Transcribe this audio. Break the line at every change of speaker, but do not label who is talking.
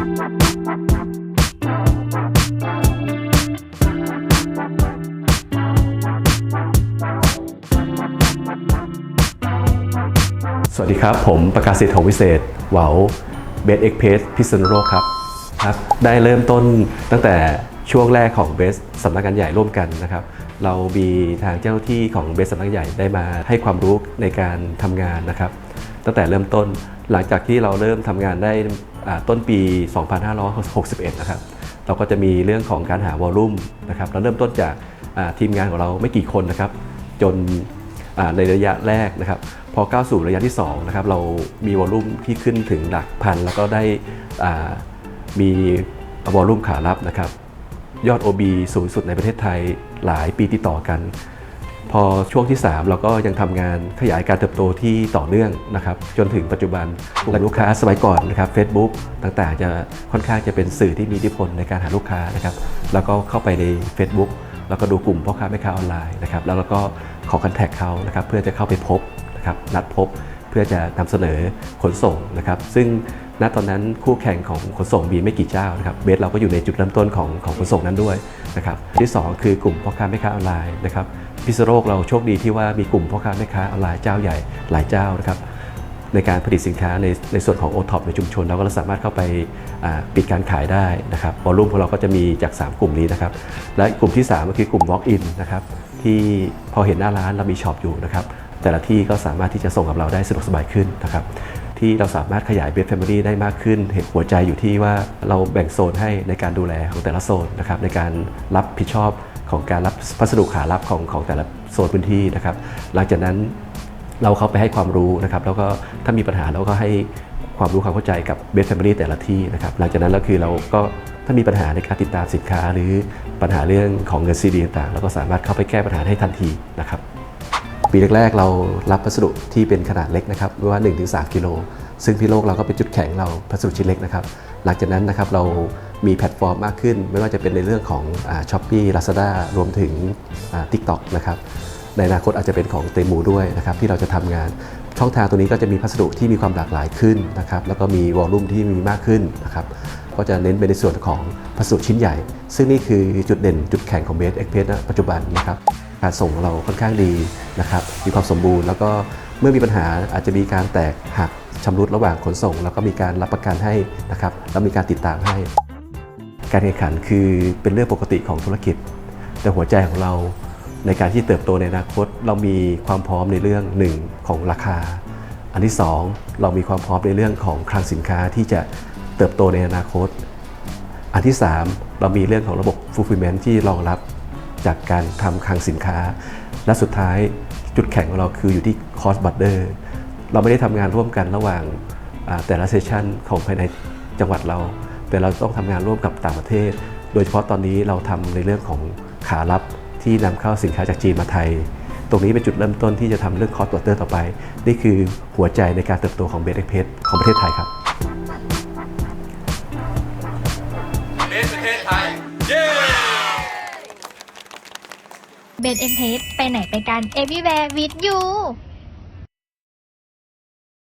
สวัสดีครับ ผมประกาศสิทธิ์ของวิเศษเหวาเบสเอ็กเพสพิษณุโลกครับครับ ได้เริ่มต้นตั้งแต่ช่วงแรกของเบสสำนักงานใหญ่ร่วมกันนะครับ เรามีทางเจ้าหน้าที่ของเบสสำนักใหญ่ได้มาให้ความรู้ในการทำงานนะครับ ตั้งแต่เริ่มต้นหลังจากที่เราเริ่มทำงานได้ ต้นปี 2561 นะครับ เราก็จะมีเรื่องของการหาวอลลุ่มนะครับ เราเริ่มต้นจากทีมงานของเราไม่กี่คนนะครับ จนในระยะแรกนะครับ พอก้าวสู่ระยะที่2นะครับ เรามีวอลลุ่มที่ขึ้นถึงหลักพัน แล้วก็ได้มีวอลลุ่มขารับนะครับ ยอด OB สูงสุดในประเทศไทยหลายปีติดต่อกัน พอช่วงที่ 3 เราก็ยังทำงานขยายการเติบโตที่ต่อเนื่องนะครับจนถึงปัจจุบันกลุ่มลูกค้าสมัยก่อนนะครับ Facebook ต่างๆ จะค่อนข้างจะเป็นสื่อที่มีอิทธิพลในการหาลูกค้านะครับแล้วก็เข้าไปใน Facebook แล้วก็ดูกลุ่มพ่อค้าแม่ค้าออนไลน์นะครับแล้วเราก็ขอคอนแทคเขานะครับเพื่อจะเข้าไปพบนะครับนัดพบเพื่อจะนำเสนอขนส่งนะครับซึ่ง ณตอนนั้นคู่แข่งของขนส่งมีไม่กี่เจ้านะครับเบสเราก็อยู่ในจุดเริ่มต้นของของขนส่งนั้นด้วยนะครับที่สองคือกลุ่มพ่อค้าแม่ค้าออนไลน์นะครับพิษโลกเราโชคดีที่ว่ามีกลุ่มพ่อค้าแม่ค้าออนไลน์เจ้าใหญ่หลายเจ้านะครับในการผลิตสินค้าในในส่วนของ o t o p ในชุมชน เราก็สามารถเข้าไปาปิดการขายได้นะครับวอลลุ่มของเราก็จะมีจาก 3 กลุ่มนี้นะครับและกลุ่มที่ 3 ก็คือกลุ่ม Walk-in นะครับที่พอเห็นหน้าร้านเรามีช็อปอยู่นะครับแต่ละที่ก็สามารถที่จะส่งกับเราได้สะดวกสบายขึ้นนะครับ ที่เราสามารถขยายเบสแฟมิลี่ได้มากขึ้น เหตุหัวใจอยู่ที่ว่าเราแบ่งโซนให้ในการดูแลของแต่ละโซนนะครับในการรับผิดชอบของการรับพัสดุขารับของของแต่ละโซนพื้นที่นะครับ หลังจากนั้นเราเข้าไปให้ความรู้นะครับแล้วก็ถ้ามีปัญหาเราก็ให้ความรู้ความเข้าใจกับเบสแฟมิลี่แต่ละที่นะครับหลังจากนั้นเราคือเราก็ถ้ามีปัญหาในการติดตามสินค้า หรือปัญหาเรื่องของเงินซีดีต่างเราก็สามารถเข้าไปแก้ปัญหาให้ทันทีนะครับ ปีแรกๆเรารับพัสดุที่เป็นขนาดเล็กนะครับไม่ว่า 1-3 กิโล ซึ่งที่โลกเราก็เป็นจุดแข็งเราพัสดุชิ้นเล็กนะครับ หลังจากนั้นนะครับเรามีแพลตฟอร์มมากขึ้น ไม่ว่าจะเป็นในเรื่องของช้อปปี้ลาซาด้ารวมถึงทิกตอกนะครับในอนาคตอาจจะเป็นของเตมูด้วยนะครับที่เราจะทำงาน ช่องทางตัวนี้ก็จะมีพัสดุที่มีความหลากหลายขึ้นนะครับแล้วก็มีวอลลุ่มที่มีมากขึ้นนะครับก็จะเน้นไปในส่วนของพัสดุชิ้นใหญ่ ซึ่งนี่คือจุดเด่นจุดแข็งของเบสเอ็กเพรสปัจจุบันนะครับ การส่งเราค่อนข้างดีนะครับมีความสมบูรณ์ แล้วก็เมื่อมีปัญหาอาจจะมีการแตกหักชำรุดระหว่างขนส่ง แล้วก็มีการรับประกันให้นะครับแล้วมีการติดตามให้ การแข่งขันคือเป็นเรื่องปกติของธุรกิจ แต่หัวใจของเราในการที่เติบโตในอนาคต เรามีความพร้อมในเรื่องหนึ่งของราคา อันที่สองเรามีความพร้อมในเรื่องของคลังสินค้าที่จะเติบโตในอนาคต อันที่ 3 เรามีเรื่องของระบบ fulfillment ที่รองรับ จากการทำคลังสินค้า และสุดท้ายจุดแข็งของเราคืออยู่ที่ cost border เราไม่ได้ทำงานร่วมกันระหว่างแต่ละเซสชันของภายในจังหวัดเรา แต่เราต้องทำงานร่วมกับต่างประเทศ โดยเฉพาะตอนนี้เราทำในเรื่องของขารับที่นำเข้าสินค้าจากจีนมาไทย ตรงนี้เป็นจุดเริ่มต้นที่จะทำเรื่อง cost border ต่อไป นี่คือหัวใจในการเติบโตของเบสเอ็กเพของประเทศไทยครับ
เบสประเทศไทยเย้
เบนเอ็มเพไปไหนไปกัน everywhere with you